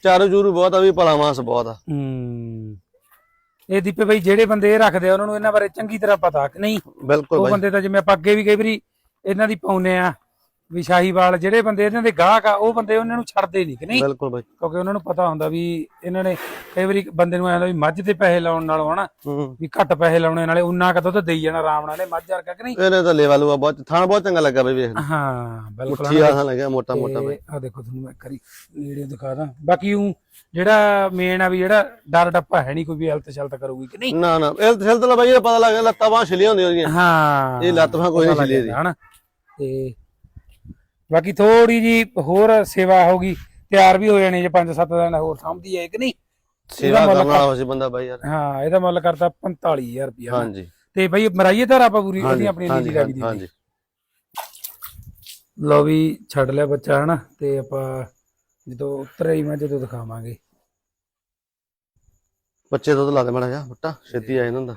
ਚਾਰੂ ਜੂਰੂ ਬਹੁਤ ਆ ਵੀ ਭਲਾ ਮਾਸ ਬਹੁਤ ਆ। ਹੂੰ। ਇਹ ਦੀਪੇ ਬਾਈ ਜਿਹੜੇ ਬੰਦੇ ਇਹ ਰੱਖਦੇ ਆ ਉਹਨਾਂ ਨੂੰ ਇਹਨਾਂ ਬਾਰੇ ਚੰਗੀ ਤਰ੍ਹਾਂ ਪਤਾ ਕਿ ਨਹੀਂ? ਬਿਲਕੁਲ ਉਹ ਬਾਈ। ਬੰਦੇ ਤਾਂ ਜਿਵੇਂ ਆਪਾਂ ਅੱਗੇ ਵੀ ਕਈ ਵਾਰੀ ਇਹਨਾਂ ਦੀ ਪਾਉਨੇ ਆ ਵੀ ਸ਼ਾਹੀਵਾਲ ਜਿਹੜੇ ਬੰਦੇ ਇਹਨਾਂ ਦੇ ਗਾਹਕ ਆ ਉਹ ਬੰਦੇ ਉਹਨਾਂ ਨੂੰ ਛੱਡਦੇ ਨਹੀਂ ਕਿ ਨਹੀਂ? ਬਿਲਕੁਲ ਬਾਈ। ਕਿਉਂਕਿ ਉਹਨਾਂ ਨੂੰ ਪਤਾ ਹੁੰਦਾ ਵੀ ਇਹਨਾਂ ਨੇ ਕਈ ਵਾਰੀ ਬੰਦੇ ਨੂੰ ਐਂ ਹੁੰਦਾ ਵੀ ਮੱਝ ਤੇ ਪੈਸੇ ਲਾਉਣ ਨਾਲੋਂ ਹਨਾ ਹੂੰ। ਵੀ ਘੱਟ ਪੈਸੇ ਲਾਉਣੇ ਨਾਲੇ ਉਨਾ ਕਦੋਂ ਤਾਂ ਦੇਈ ਜਾਣਾ ਆਰਾਮ ਨਾਲ ਇਹ ਮੱਝ ਵਰਗਾ ਕਿ ਨਹੀਂ? ਇਹਨੇ ਤਾਂ ਲੈਵਲ ਲੂਆ ਬਹੁਤ ਥਾਣ ਬਹੁਤ ਚੰਗਾ ਲੱਗਾ ਬਾਈ ਵੇਖ ਹਾਂ ਬਿਲਕੁਲ ਮੁੱਠੀ ਆਸਾਂ ਲੱਗਿਆ ਮੋਟਾ ਮੋਟਾ ਬਾਈ। ਆ ਦੇਖੋ ਤੁਹਾਨੂੰ ਮੈਂ ਕਰੀ ਵੀਡੀਓ ਦਿਖਾ ਦਾਂ। ਬਾਕੀ ਉਹ ਜਿਹੜਾ ਮੇਨ ਆ ਵੀ ਜਿਹੜਾ ਡਰ ਡੱਪਾ ਹੈ ਨਹੀਂ ਕੋਈ ਵੀ ਹਲਤ ਚਲਤ ਕਰੂਗੀ ਕਿ ਨਹੀਂ? ਨਾ ਨਾ ਇਹ ਸਿਲ ਤਾਂ ਬਾਈ ਇਹ ਪਤਾ ਲੱਗ ਗਿਆ ਲੱਤਾਂ ਬਾਹਾਂ ਛਿਲੀਆਂ ਹੁੰਦੀਆਂ ਉਹਦੀਆਂ ਹਾਂ ਇਹ ਲੱਤ ਬਾਂਹ ਕੋਈ ਨਹੀਂ ਛਿਲੀ ਇਹਦੀ ਹਨਾ। ਤੇ ਬਾਕੀ ਥੋੜੀ ਜੀ ਹੋਰ ਸੇਵਾ ਹੋਗੀ ਤਿਆਰ ਵੀ ਹੋ ਜਾਣੀ ਜੇ 5-7 ਦਿਨ ਹੋਰ ਸਾਂਭਦੀ ਹੈ ਕਿ ਨਹੀਂ? ਸੇਵਾ ਕਰਨ ਵਾਲਾ ਹੋ ਸੀ ਬੰਦਾ ਬਾਈ ਯਾਰ। ਹਾਂ ਇਹਦਾ ਮੁੱਲ ਕਰਤਾ 45000 ਰੁਪਇਆ। ਹਾਂਜੀ। ਤੇ ਬਈ ਮਰਾਈਏ ਧਾਰ ਆਪਾਂ ਪੂਰੀ ਉਹਦੀ ਆਪਣੀ ਨੀਲੀ ਰਾਵੀ ਦੀ ਹਾਂਜੀ ਲੋ ਵੀ ਛੱਡ ਲਿਆ ਬੱਚਾ ਹਨਾ ਤੇ ਆਪਾਂ ਜਦੋਂ ਉਤਰੇ ਹੀ ਮੈਂ ਜਦੋਂ ਦਿਖਾਵਾਂਗੇ। ਬੱਚੇ ਦੁੱਧ ਲਾ ਦੇ ਮਾੜਾ ਜਾ ਬੁੱਟਾ ਛੇਤੀ ਆ ਜਾਂਦਾ ਹੁੰਦਾ।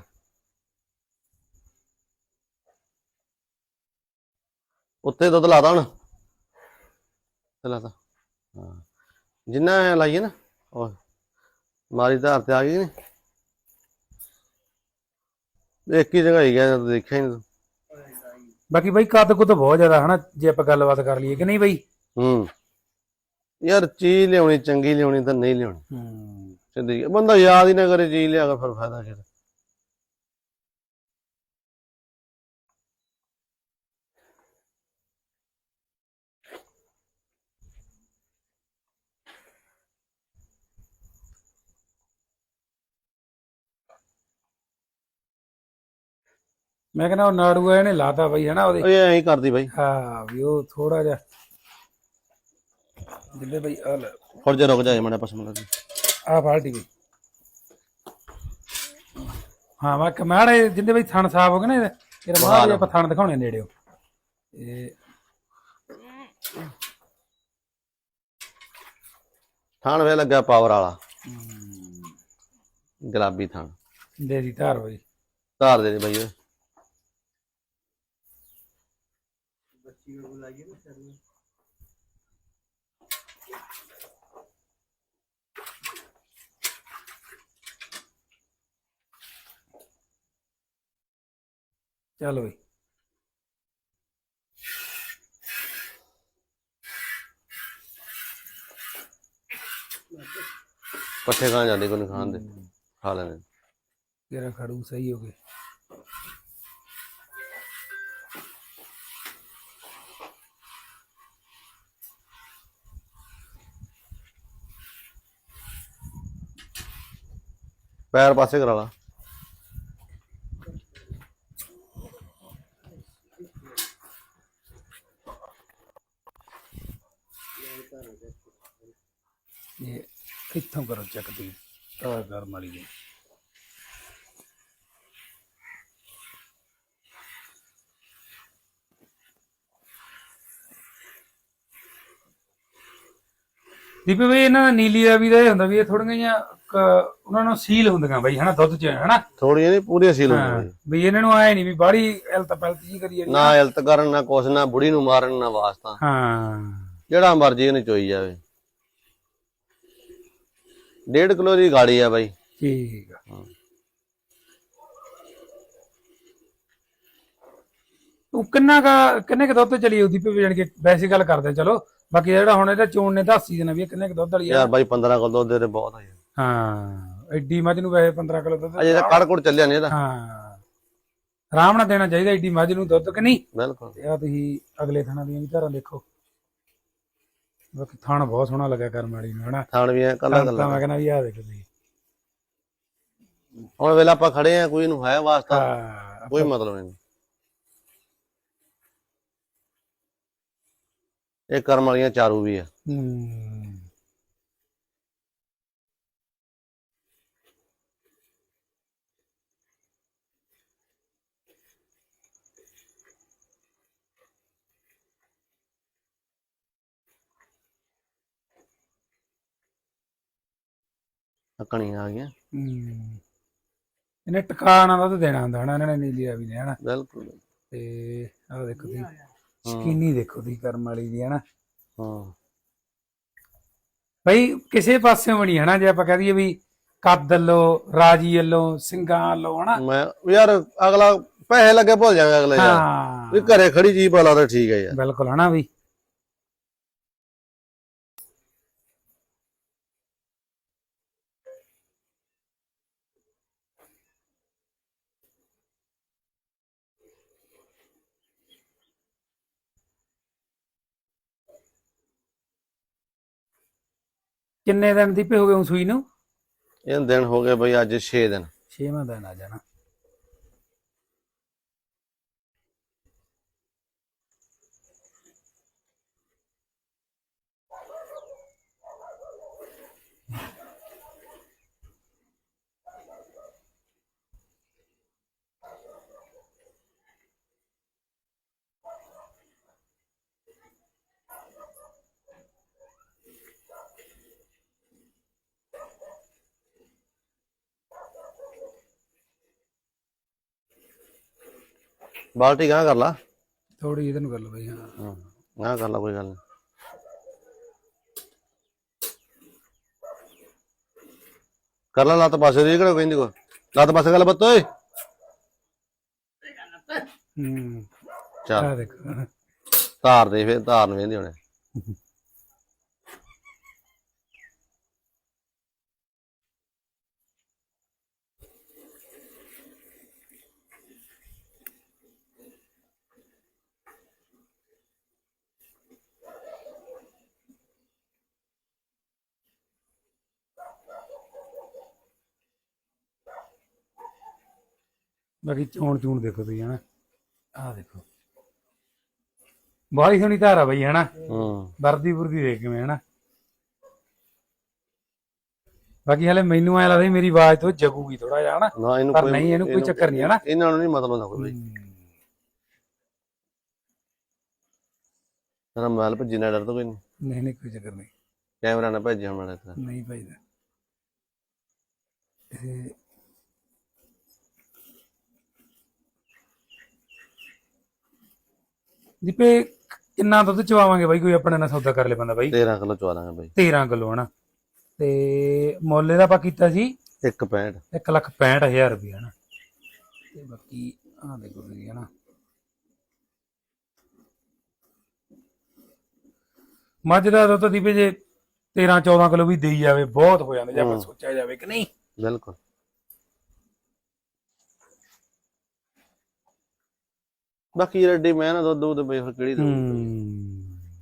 ਉੱਤੇ ਦੁੱਧ ਲਾਦਾ ਹੁਣ। ਤੇ। ਲਾਤਾ ਹਾਂ। ਜਿੰਨਾ ਐਂ ਲਾਈਏ ਨਾ ਉਹ ਮਾਰੀ ਧਾਰ ਤੇ ਆ ਗਈ ਨੇ ਇੱਕ ਹੀ ਜਗ੍ਹਾ ਹੀ ਗਿਆ ਜਦੋਂ ਦੇਖਿਆ ਹੀ ਨਹੀਂ ਬਾਕੀ ਬਈ ਕੱਦ ਕੁੱਦ ਬਹੁਤ ਜ਼ਿਆਦਾ ਹਨਾ ਜੇ ਆਪਾਂ ਗੱਲਬਾਤ ਕਰ ਲਈਏ ਕਿ ਨਹੀਂ ਬਈ? ਹੂੰ। ਯਾਰ ਚੀਜ਼ ਲਿਆਉਣੀ ਚੰਗੀ ਲਿਆਉਣੀ ਤਾਂ ਨਹੀਂ ਲਿਆਉਣੀ। ਹੂੰ। ਸਿੱਧੀ। ਗੱਲ। ਬੰਦਾ ਯਾਦ ਹੀ ਨਾ ਕਰੇ ਚੀਜ਼ ਲਿਆ ਕੇ ਫਿਰ ਫਾਇਦਾ ਕੀ ਮੈਂ ਕਹਿੰਦਾ ਉਹ ਨਾੜੂ ਇਹਨੇ ਲਾਤਾ ਬਈ ਹਨਾ ਉਹਦੇ? ਉਹ ਇਹ ਐਂ ਕਰਦੀ ਬਾਈ। ਹਾਂ ਵੀ ਉਹ ਥੋੜਾ ਜਿਹਾ। ਜਿੱਦੇ ਬਈ ਆ ਲੈ। ਥੋੜਾ ਜਿਹਾ ਰੁਕ ਜਾਏ ਮੜਾ ਪਸੰਦ ਕਰਦੀ ਆ ਬਾਲਟੀ ਬਈ। ਹਾਂ ਮੈਂ ਕਮਾੜੇ ਜਿੰਦੇ ਬਈ ਥਣ ਸਾਫ਼ ਹੋ ਗਏ ਨਾ ਇਹਦਾ ਬਾਅਦ ਆਪਾਂ ਥਣ ਦਿਖਾਉਣੇ ਨੇੜਿਓ। ਇਹ ਥਾਣ ਵੇ ਲੱਗਾ ਪਾਵਰ ਵਾਲਾ। ਗੁਲਾਬੀ ਥਾਣ। ਦੇਦੀ ਧਾਰ ਬਈ। ਧਾਰ ਦੇ ਦੇ ਬਾਈ ਚੱਲ ਬਈ। ਪੱਠੇ ਖਾਣ ਜਾਂਦੇ ਕੋਈ ਨਹੀਂ ਖਾਣ ਦੇ ਖਾ ਲੈਣੇ। ਤੇਰਾ ਖੜੂ ਸਹੀ ਹੋ ਗਏ ਪੈਰ ਪਾਸੇ ਕਰਾ ਲਾ। ਇਹ ਕਿੱਥੋਂ ਕਰੋ ਚੱਕ ਦੀ ਤਾਂ ਘਰ ਮਾਰੀ ਜੀ। ਦੀਪੇ ਬਈ ਇਹਨਾਂ ਦਾ ਨੀਲੀ ਰਾਵੀ ਦਾ ਇਹ ਹੁੰਦਾ ਵੀ ਇਹ ਥੋੜੀਆਂ ਜਿਹੀਆਂ ਕ- ਉਹਨਾਂ ਨੂੰ ਸੀਲ ਹੁੰਦੀਆਂ ਬਈ ਹਨਾ ਦੁੱਧ ਚ ਹਨਾ? ਥੋੜੀਆਂ ਨਹੀਂ ਪੂਰੀਆਂ ਸੀਲ ਹੁੰਦੀਆਂ ਵੀ ਇਹਨਾਂ ਨੂੰ ਆਏ ਨਹੀਂ ਵੀ ਬਾੜੀ ਇਲਤ ਪਲਤ ਜੀ ਕਰੀਏ ਨਾ ਇਲਤ ਕਰਨ ਨਾ ਕੁਛ ਨਾ ਬੁੜੀ ਨੂੰ ਮਾਰਨ ਨਾ ਵਾਸਤਾ। ਹਾਂ। ਜਿਹੜਾ ਮਰਜ਼ੀ ਉਹਨੇ ਚੋਈ ਜਾਵੇ। ਡੇਢ ਕਿਲੋ ਦੀ ਗਾੜੀ ਆ ਬਾਈ। ਠੀਕ ਆ। ਤੂੰ ਕਿੰਨਾ ਕਾ ਕਿੰਨੇ ਕ ਦੁੱਧ ਚਲੀ ਉਹਦੀ ਪੇ ਜਾਣ ਕੇ ਵੈਸੀ ਗੱਲ ਕਰਦੇ ਆ, ਚਲੋ। ਬਾਕੀ ਜਿਹੜਾ ਹੁਣ ਇਹਦਾ ਚੋਣ ਨੇ ਦੱਸ ਦੇਣਾ ਵੀ ਇਹ ਕਿੰਨੇ ਕ ਦੁੱਧ ਵਾਲੀ ਆ। ਯਾਰ ਬਾਈ 15 ਕਿਲੋ ਦੁੱਧ ਦੇ ਬਹੁਤ ਆ ਯਾਰ। ਹਾਂ ਐਡੀ ਮੱਝ ਨੂੰ ਵੈਸੇ 15 ਕਿਲੋ ਦੁੱਧ ਅਜੇ ਤਾਂ ਕੜ ਕੁੜ ਚੱਲਿਆ ਨਹੀਂ ਇਹਦਾ। ਹਾਂ ਆਰਾਮ ਨਾਲ ਦੇਣਾ ਚਾਹੀਦਾ ਐਡੀ ਮੱਝ ਨੂੰ ਦੁੱਧ ਕਿ ਨਹੀਂ? ਬਿਲਕੁਲ। ਤੇ ਆ ਤੁਸੀਂ ਅਗਲੇ ਥਾਣਾ ਦੀਆਂ ਵੀ ਧਾਰਾਂ ਦੇਖੋ। ਬਾਕੀ ਥਾਣ ਬਹੁਤ ਸੋਹਣਾ ਲੱਗਾ ਕਰਮ ਵਾਲੀ ਨੂੰ ਹਨਾ? ਥਾਣ ਵੀ ਐ ਕੱਲਾ ਤਾਂ ਕੱਲਾ ਮੈਂ ਕਹਿੰਦਾ ਵੀ ਆ ਦੇਖੋ ਤੁਸੀਂ। ਹੁਣ ਵੇਲੇ ਆਪਾਂ ਖੜੇ ਆ ਕੋਈ ਨੂੰ ਹੈ ਵਾਸਤਾ ਹਾਂ ਕੋਈ ਮਤਲਬ ਨਹੀਂ। ਇਹ ਕਰਮ ਵਾਲੀਆਂ ਚਾਰੂ ਵੀ ਆ। ਹੂੰ ਅਕਣੀ ਆ ਗਈਆਂ। ਹੂੰ। ਇਹਨੇ ਟਿਕਾਣਾ ਦਾ ਤਾਂ ਦੇਣਾ ਹੁੰਦਾ ਹਨਾ ਇਹਨਾਂ ਨੇ ਨੀਲੀ ਰਾਵੀ ਨੇ ਹਨਾ? ਬਿਲਕੁਲ। ਤੇ ਆਹ ਦੇਖੋ ਤੁਸੀਂ। ਸਕੀਨੀ ਦੇਖੋ ਤੁਸੀਂ ਕਰਮ ਵਾਲੀ ਦੀ ਹਨਾ? ਹਾਂ। ਬਈ ਕਿਸੇ ਪਾਸਿਓਂ ਨਹੀਂ ਹਨਾ? ਜੇ ਆਪਾਂ ਕਹਿ ਦਈਏ ਵੀ ਕੱਦ ਵੱਲੋਂ ਰਾਜੀ ਵੱਲੋਂ ਸਿੰਘਾਂ ਵੱਲੋਂ ਹਨਾ? ਮੈਂ ਯਾਰ ਅਗਲਾ ਪੈਸੇ ਲੱਗੇ ਭੁੱਲ ਜਾਵੇ ਅਗਲੇ ਯਾਰ। ਹਾਂ। ਵੀ ਘਰੇ ਖੜੀ ਚੀਜ਼ ਪਾ ਲਾ ਤਾਂ ਠੀਕ ਹੈ ਯਾਰ। ਬਿਲਕੁਲ ਹਨਾ ਵੀ? ਕਿੰਨੇ ਦਿਨ ਦੀ ਹੋ ਗਏ ਸੂਈ ਨੂੰ? ਇਹ ਦਿਨ ਹੋ ਗਏ ਬਈ ਅੱਜ 6 ਦਿਨ। 6ਵਾਂ ਦਿਨ ਆ ਜਾਣਾ। ਬਾਲਟੀ ਗਾਂ ਕਰ ਲਾ। ਥੋੜੀ ਇਹਦੇ ਨੂੰ ਕਰ ਲਓ ਬਈ ਹਾਂ। ਹਾਂ ਗਾਂ ਕਰ ਲਾ ਕੋਈ ਗੱਲ ਨਹੀਂ। ਕਰ ਲਾ ਲੱਤ ਪਾਸੇ ਦੀ ਕਿਹੜਾ ਕਹਿੰਦੀ ਕੋ ਲੱਤ ਪਾਸੇ ਗੱਲ ਬੱਤ ਓਏ। ਹੂੰ। ਚੱਲ। ਆ ਦੇਖੋ। ਧਾਰ ਦੇ ਫੇਰ ਧਾਰ ਨੂੰ ਵੇਂਦੀ ਹੁਣੇ। ਬਾਕੀ ਚੋਣ ਚੂਣ ਦੇਖੋ ਤੁਸੀਂ ਹਨਾ। ਆਹ ਦੇਖੋ। ਬਹੁਤ ਹੀ ਸੋਹਣੀ ਧਾਰਾ ਬਈ ਹਨਾ। ਹੂੰ। ਵਰਦੀ ਵਰਦੀ ਦੇਖ ਕਿਵੇਂ ਹਨਾ। ਬਾਕੀ ਹਲੇ ਮੈਨੂੰ ਐ ਲੱਗਦਾ ਵੀ ਮੇਰੀ ਆਵਾਜ਼ ਤੋਂ ਜਗੂਗੀ ਥੋੜਾ ਜਿਹਾ ਹਨਾ। ਨਾ ਇਹਨੂੰ ਪਰ ਨਹੀਂ ਇਹਨੂੰ ਕੋਈ ਚੱਕਰ ਨਹੀਂ ਹਨਾ। ਇਹਨਾਂ ਨੂੰ ਨਹੀਂ ਮਤਲਬ ਹੁੰਦਾ ਕੋਈ ਬਈ। ਤੇਰਾ ਮੋਬਾਈਲ ਭੱਜੀ ਨਾ ਡਰ ਤਾਂ ਕੋਈ ਨਹੀਂ। ਨਹੀਂ ਨਹੀਂ ਕੋਈ ਚੱਕਰ ਨਹੀਂ। ਕੈਮਰਾ ਨਾ ਭੱਜੀ ਹੁਣ ਤੇਰਾ ਨਹੀਂ ਭਾਈਦਾ ਇਹ ਦੀਪੇ ਕਿੰਨਾ ਦੁੱਧ ਚਵਾਵਾਂਗੇ ਬਾਈ? ਕੋਈ ਆਪਣੇ ਨਾਲ ਸੌਦਾ ਕਰ ਲੈ ਬੰਦਾ ਬਾਈ। 13 ਕਿਲੋ ਚਵਾ ਦਾਂਗੇ ਬਈ। 13 ਕਿਲੋ ਹਨਾ? ਤੇ ਮੁੱਲ ਦਾ ਆਪਾਂ ਕੀਤਾ ਸੀ 165 1 ਲੱਖ 65000 ਰੁਪਏ ਹਨਾ? ਤੇ ਬਾਕੀ ਆਹ ਦੇਖੋ ਤੁਸੀਂ ਹਨਾ? ਮੱਝ ਦਾ ਦੁੱਧ ਦੀਪੇ ਜੇ 13 14 ਕਿਲੋ ਵੀ ਦੇਈ ਜਾਵੇ ਬਹੁਤ ਹੋ ਜਾਂਦਾ ਜੇ ਆਪਾਂ ਸੋਚਿਆ ਜਾਵੇ ਕਿ ਨਹੀਂ? ਬਿਲਕੁਲ। ਬਾਕੀ ਰੈਡੀ ਮੈਂ ਨਾ ਦੁੱਧ ਦੁੱਧ ਬਈ ਫਿਰ ਕਿਹੜੀ ਦਊ ਹੂੰ।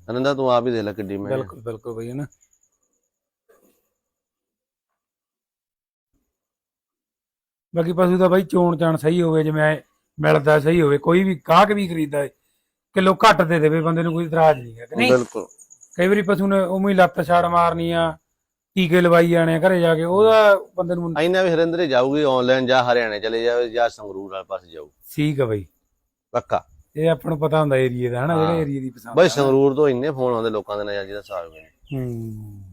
ਅਨੰਦਾ ਤੂੰ ਆਪ ਹੀ ਦੇ ਲੈ ਕਿੱਡੀ ਮੈਂ। ਬਿਲਕੁਲ ਬਿਲਕੁਲ ਬਈ ਨਾ ਬਾਕੀ ਪਸ਼ੂ ਦਾ ਬਾਈ ਚੋਣ ਚਾਣ ਸਹੀ ਹੋਵੇ ਜਿਵੇਂ ਮਿਲਦਾ ਸਹੀ ਹੋਵੇ ਕੋਈ ਵੀ ਗਾਹਕ ਵੀ ਖਰੀਦਦਾ ਹੈ ਕਿਲੋ ਘੱਟ ਦੇ ਦੇਵੇ ਬੰਦੇ ਨੂੰ ਕੋਈ ਇਤਰਾਜ਼ ਨਹੀਂ ਹੈ ਕਿ ਨਹੀਂ? ਬਿਲਕੁਲ। ਕਈ ਵਾਰੀ ਪਸ਼ੂ ਨੇ ਉਵੇਂ ਹੀ ਲੱਤ ਛਾੜ ਮਾਰਨੀ ਆ ਟੀਕੇ ਲਵਾਈ ਜਾਣੇ ਆ ਘਰੇ ਜਾ ਕੇ ਉਹਦਾ ਬੰਦੇ ਨੂੰ ਆਈਨਾ ਵੀ ਹਰਿੰਦਰੇ ਜਾਊਗੀ ਆਨਲਾਈਨ ਜਾਂ ਹਰਿਆਣੇ ਚਲੇ ਜਾਵੇ ਜਾਂ ਸੰਗਰੂਰ ਵਾਲੇ ਪਾਸੇ ਜਾਊ। ਠੀਕ ਆ ਬਾਈ। ਪੱਕਾ। ਇਹ ਆਪਾਂ ਨੂੰ ਪਤਾ ਹੁੰਦਾ ਏਰੀਏ ਦਾ ਹਨਾ ਜਿਹੜੇ। ਏਰੀਏ ਦੀ ਪਸੰਦ ਬਈ ਸੰਗਰੂਰ ਤੋਂ ਇੰਨੇ ਫੋਨ ਆਉਂਦੇ ਲੋਕਾਂ ਦੇ ਨਾਲ ਜਿਹਦਾ ਹਿਸਾਬ ਨਹੀਂ। ਹੂੰ।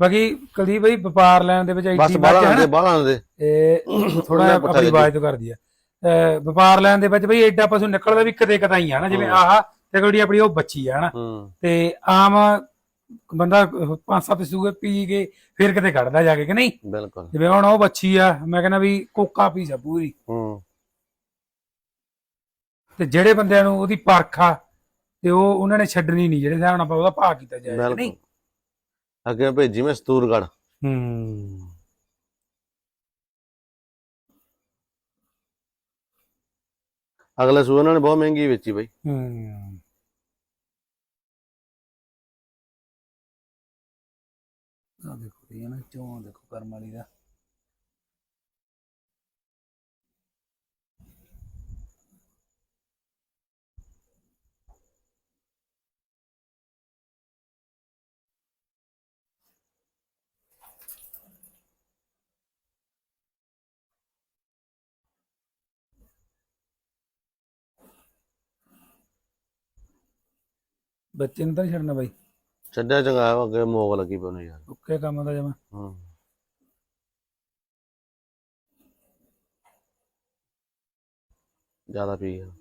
ਬਾਕੀ ਕੁਲਦੀਪ ਬਈ ਵਪਾਰ ਲੈਣ ਦੇ ਵਿੱਚ ਬਸ ਐਡੀ ਬਾਹਲਾਂ ਮੱਝ ਦੇ ਹੈ ਬਾਹਲਾਂ ਦੇ ਇਹ ਥੋੜਾ ਆਪਣੀ ਆਵਾਜ਼ ਤੋਂ ਕਰਦੀ ਆ। ਵਪਾਰ ਲੈਣ ਦੇ ਵਿੱਚ ਬਈ ਐਡਾ ਪਸ਼ੂ ਨਿਕਲਦਾ ਵੀ ਕਦੇ ਕਦਾ ਹੀ ਆ ਨਾ ਜਿਵੇਂ ਆਹ ਤੇ ਜਿਹੜੀ ਆਪਣੀ ਉਹ ਬੱਚੀ ਆ ਨਾ ਤੇ ਆਮ ਬੰਦਾ ਪੰਜ ਸੱਤ ਸੂਏ ਪੀ ਕੇ ਫਿਰ ਕਿਤੇ ਕੱਢਦਾ ਜਾ ਕੇ ਕਿ ਨਹੀਂ? ਬਿਲਕੁਲ। ਜਿਵੇਂ ਹੁਣ ਉਹ ਬੱਚੀ ਆ ਮੈਂ ਕਹਿੰਦਾ ਵੀ ਕੋਕਾ ਪੀਸ ਆ ਪੂਰੀ। ਹੂੰ। ਤੇ ਜਿਹੜੇ ਬੰਦਿਆਂ ਨੂੰ ਉਹਦੀ ਪਰਖ ਤੇ ਉਹ ਉਹਨਾਂ ਨੇ ਛੱਡਣੀ ਨਹੀਂ ਜਿਹੜੇ ਹਿਸਾਬ ਨਾਲ ਆਪਾਂ ਉਹਦਾ ਭਾਅ ਕੀਤਾ ਜਾਏ ਨਹੀਂ? ਅੱਗੇ ਭੇਜੀ ਮੈਂ ਸਤੂਰਗੜ ਹੂੰ। ਅਗਲੇ ਸੂ ਉਹਨਾਂ ਨੇ ਬਹੁਤ ਮਹਿੰਗੀ ਵੇਚੀ ਬਈ। ਹੂੰ। ਆ ਦੇਖੋ ਇਹ ਨਾ ਚੋਂ ਦੇਖੋ ਕਰਮ ਵਾਲੀ ਦਾ। ਬੱਚੇ ਨੂੰ ਤਾਂ ਨੀ ਛੱਡਣਾ ਬਾਈ। ਛੱਡਿਆ ਚੰਗਾ ਅੱਗੇ ਮੋਗ ਲੱਗੀ ਪਈ ਉਹਨੂੰ ਯਾਰ। ਓਕੇ ਕੰਮ ਦਾ ਜਮਾ। ਹੂੰ। ਜ਼ਿਆਦਾ ਪੀ ਗਿਆ।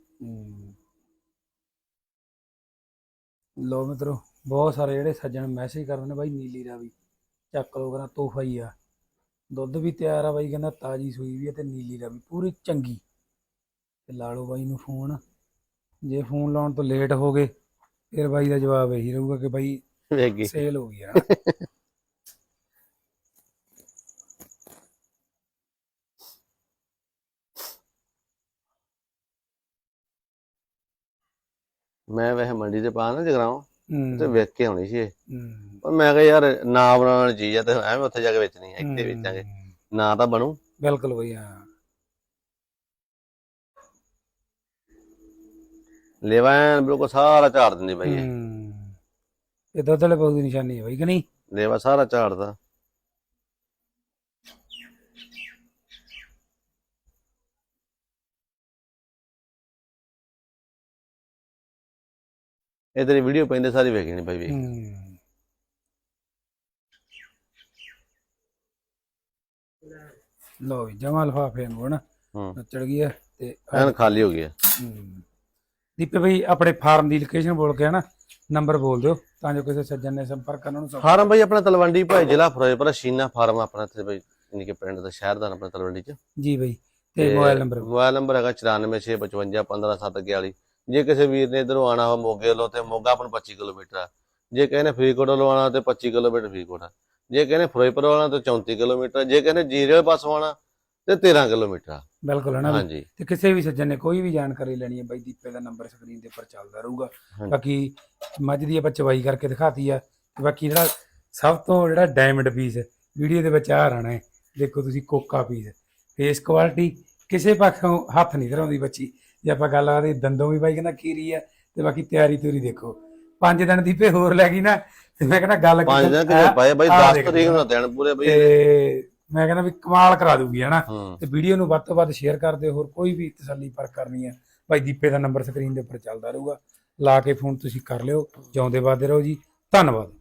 ਲੋ ਮਿੱਤਰੋ ਬਹੁਤ ਸਾਰੇ ਜਿਹੜੇ ਸੱਜਣ ਮੈਸੇਜ ਕਰਦੇ ਨੇ ਬਾਈ ਨੀਲੀ ਰਾਵੀ। ਚੱਕ ਲੋ ਕਰਾਂ ਤੋਹਫਾ ਹੀ ਆ। ਦੁੱਧ ਵੀ ਤਿਆਰ ਆ ਬਾਈ ਕਹਿੰਦਾ ਤਾਜੀ ਸੂਈ ਵੀ ਆ ਤੇ ਨੀਲੀ ਰਾਵੀ ਪੂਰੀ ਚੰਗੀ। ਤੇ ਲਾ ਲਓ ਬਾਈ ਨੂੰ ਫੋਨ ਜੇ ਫੋਨ ਲਾਉਣ ਤੋਂ ਲੇਟ ਹੋ ਗਏ ਫਿਰ ਬਾਈ ਦਾ ਜਵਾਬ ਇਹੀ ਰਹੂਗਾ ਕਿ ਬਾਈ ਵੇਖ ਗਈ ਸੇਲ ਹੋ ਗਈ ਮੈਂ ਵੈਸੇ ਮੰਡੀ ਤੇ ਪਾ ਨਾ ਜਗਰਾਉਂ ਤੇ ਵੇਖ ਕੇ ਆਉਣੀ ਸੀ ਇਹ। ਹੂੰ। ਪਰ ਮੈਂ ਕਿਹਾ ਯਾਰ ਨਾ ਬਣਾਉਣ ਵਾਲੀ ਚੀਜ਼ ਆ ਤੇ ਐਵੇਂ ਉੱਥੇ ਜਾ ਕੇ ਵੇਚਣੀ ਹੈ ਇੱਥੇ ਵੇਚਾਂਗੇ। ਹੂੰ, ਨਾ ਤਾਂ ਬਣੂ। ਬਿਲਕੁਲ ਬਾਈ ਹਾਂ। ਲੇਵਾ ਐਨ ਬਿਲਕੁਲ ਸਾਰਾ ਝਾੜ ਦਿੰਦੀ ਬਾਈ ਇਹ ਹੂੰ। ਇਹ ਦੁੱਧ ਵਾਲੇ ਬਹੁਤ ਦੀ ਨਿਸ਼ਾਨੀ ਹੈ ਬਾਈ ਕਿ ਨਹੀਂ? ਲੇਵਾ ਸਾਰਾ ਝਾੜਦਾ ਇਹ ਤੇਰੀ ਵੀਡੀਓ ਪੈਂਦੇ ਸਾਰੀ ਵੇਖੀ ਨਹੀਂ ਬਾਈ ਵੇਖ ਹੂੰ। ਲੋ ਵੀ ਜਮਾ ਲਫਾਫੇ ਨੂੰ ਹਨਾ ਹੂੰ। ਨੱਚੜ ਗਈ ਹੈ ਤੇ ਐਨ ਖਾਲੀ ਹੋ ਗਿਆ ਹੂੰ। ਦੀਪੇ ਭਾਈ ਆਪਣੇ ਫਾਰਮ ਦੀ ਲੋਕੇਸ਼ਨ ਬੋਲ ਕੇ ਹਨਾ ਨੰਬਰ ਬੋਲ ਦਿਓ ਤਾਂ ਜੋ ਕਿਸੇ ਸੱਜਣ ਨੇ ਸੰਪਰਕ ਕਰਨ ਨੂੰ ਫਾਰਮ ਬਾਈ ਆਪਣਾ ਤਲਵੰਡੀ ਭਾਈ ਜ਼ਿਲ੍ਹਾ ਫਿਰੋਜ਼ਪੁਰ ਸ਼ੀਨਾ ਫਾਰਮ ਆਪਣਾ ਇੱਥੇ ਬਾਈ ਯਾਨੀ ਕਿ ਪਿੰਡ ਦਾ ਸ਼ਹਿਰ ਦਾ ਆਪਣਾ ਤਲਵੰਡੀ ਚ। ਜੀ ਭਾਈ ਤੇ ਮੋਬਾਈਲ ਨੰਬਰ ਮੋਬਾਈਲ ਨੰਬਰ ਹੈਗਾ 9465515711 ਜੇ ਕਿਸੇ ਵੀਰ ਨੇ ਇਧਰੋਂ ਆਣਾ ਹੋ ਮੋਗੇ ਵੱਲੋਂ ਤੇ ਮੋਗਾ ਆਪਣਾ 25 ਕਿਲੋਮੀਟਰ ਆ। ਜੇ ਕਹਿੰਦੇ ਫਰੀਦਕੋਟ ਵੱਲੋਂ ਆਣਾ ਤੇ 25 ਕਿਲੋਮੀਟਰ ਫਰੀਦਕੋਟ ਆ। ਜੇ ਕਹਿੰਦੇ ਫਿਰੋਜ਼ਪੁਰ ਵਾਲਾ ਤੇ 34 ਕਿਲੋਮੀਟਰ ਜੇ ਕਹਿੰਦੇ ਜੀਰੇ ਪਾਸੋਂ ਆਣਾ ਤੇ 13 ਕਿਲੋਮੀਟਰ। ਆ ਬਿਲਕੁਲ। ਹਾਂਜੀ। ਤੇ ਕਿਸੇ ਵੀ ਸੱਜਣ ਨੇ ਕੋਈ ਵੀ ਜਾਣਕਾਰੀ ਲੈਣੀ ਹੈ ਬਾਈ ਦੀਪੇ ਦਾ ਨੰਬਰ ਸਕਰੀਨ ਦੇ ਉੱਪਰ ਚੱਲਦਾ ਰਹੂਗਾ। ਹਾਂਜੀ। ਬਾਕੀ ਮੱਝ ਦੀ ਆਪਾਂ ਚਵਾਈ ਕਰਕੇ ਦਿਖਾਤੀ ਆ। ਤੇ ਬਾਕੀ ਜਿਹੜਾ ਸਭ ਤੋਂ ਜਿਹੜਾ ਡਾਇਮੰਡ ਪੀਸ ਵੀਡੀਓ ਦੇ ਵਿੱਚ ਆ ਰਹਿਣਾ ਹੈ। ਦੇਖੋ ਤੁਸੀਂ ਕੋਕਾ ਪੀਸ ਫੇਸ ਕੁਆਲਿਟੀ ਕਿਸੇ ਪਾਸੋਂ ਹੱਥ ਨਹੀਂ ਧਰਾਉਂਦੀ ਬੱਚੀ। ਜੇ ਆਪਾਂ ਗੱਲ ਆਦੇ ਦੰਦੋਂ ਵੀ ਬਾਈ ਕਹਿੰਦਾ ਕੀਰੀ ਆ ਤੇ ਬਾਕੀ ਤਿਆਰੀ ਤੂਰੀ ਦੇਖੋ। ਪੰਜ ਦਿਨ ਦੀਪੇ ਹੋਰ ਲੈ ਗਈ ਨਾ ਤੇ ਮੈਂ ਕਹਿੰਦਾ ਗੱਲ ਪੰਜ ਦਿਨ ਕਿਤੇ ਪਏ ਬਾਈ? ਆਹ 10 ਦੇਖ ਤਰੀਕ ਨੂੰ ਦਿਨ ਪੂਰੇ ਬਈ। ਤੇ ਮੈਂ ਕਹਿੰਦਾ ਵੀ ਕਮਾਲ ਕਰਾ ਦੂਗੀ ਹਨਾ? ਤੇ ਵੀਡੀਓ ਨੂੰ ਵੱਧ ਤੋਂ ਵੱਧ ਸ਼ੇਅਰ ਕਰ ਦਿਓ ਹੋਰ ਕੋਈ ਵੀ ਤਸੱਲੀ ਪਰ ਕਰਨੀ ਹੈ ਭਾਈ ਦੀਪੇ ਦਾ ਨੰਬਰ ਸਕਰੀਨ ਦੇ ਉੱਪਰ ਚੱਲਦਾ ਰਹੂਗਾ। ਲਾ ਕੇ ਫੋਨ ਤੁਸੀਂ ਕਰ ਲਿਓ ਜਿਉਂਦੇ ਵਾਦੇ ਰਹੋ ਜੀ। ਧੰਨਵਾਦ।